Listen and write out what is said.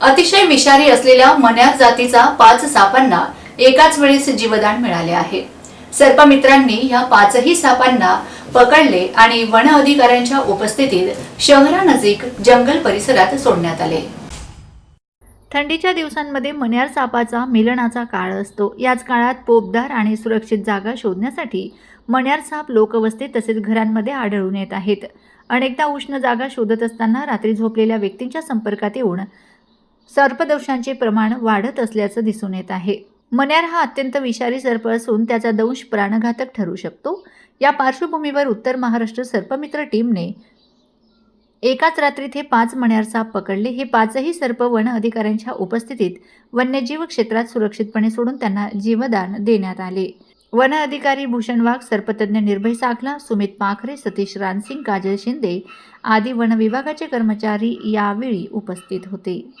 अतिशय विषारी असलेल्या मन्यार जातीचा पाच सापांना एकाच वेळेस जीवदान मिळाले आहे. सर्पमित्रांनी या पाचही सापांना पकडले आणि वन अधिकाऱ्यांच्या उपस्थितीत शहरानजीक जंगल परिसरात सोडण्यात आले. थंडीच्या दिवसांमध्ये मन्यार सापाचा मिलनाचा काळ असतो. याच काळात पोपदार आणि सुरक्षित जागा शोधण्यासाठी मन्यार साप लोकवस्ती तसेच घरांमध्ये आढळून येत आहेत. अनेकदा उष्ण जागा शोधत असताना रात्री झोपलेल्या व्यक्तींच्या संपर्कात येऊन सर्पदंशांचे प्रमाण वाढत असल्याचं दिसून येत आहे. मन्यार हा अत्यंत विषारी सर्प असून त्याचा दंश प्राणघातक ठरू शकतो. या पार्श्वभूमीवर उत्तर महाराष्ट्र सर्पमित्र टीमने एकाच रात्रीत हे पाच मण्यार साप पकडले. हे पाचही सर्प वन अधिकाऱ्यांच्या उपस्थितीत वन्यजीव क्षेत्रात सुरक्षितपणे सोडून त्यांना जीवदान देण्यात आले. वन अधिकारी भूषण वाघ सर्पतज्ञ निर्भय साखला सुमित पाखरे सतीश रानसिंग काजल शिंदे आदी वन विभागाचे कर्मचारी यावेळी उपस्थित होते.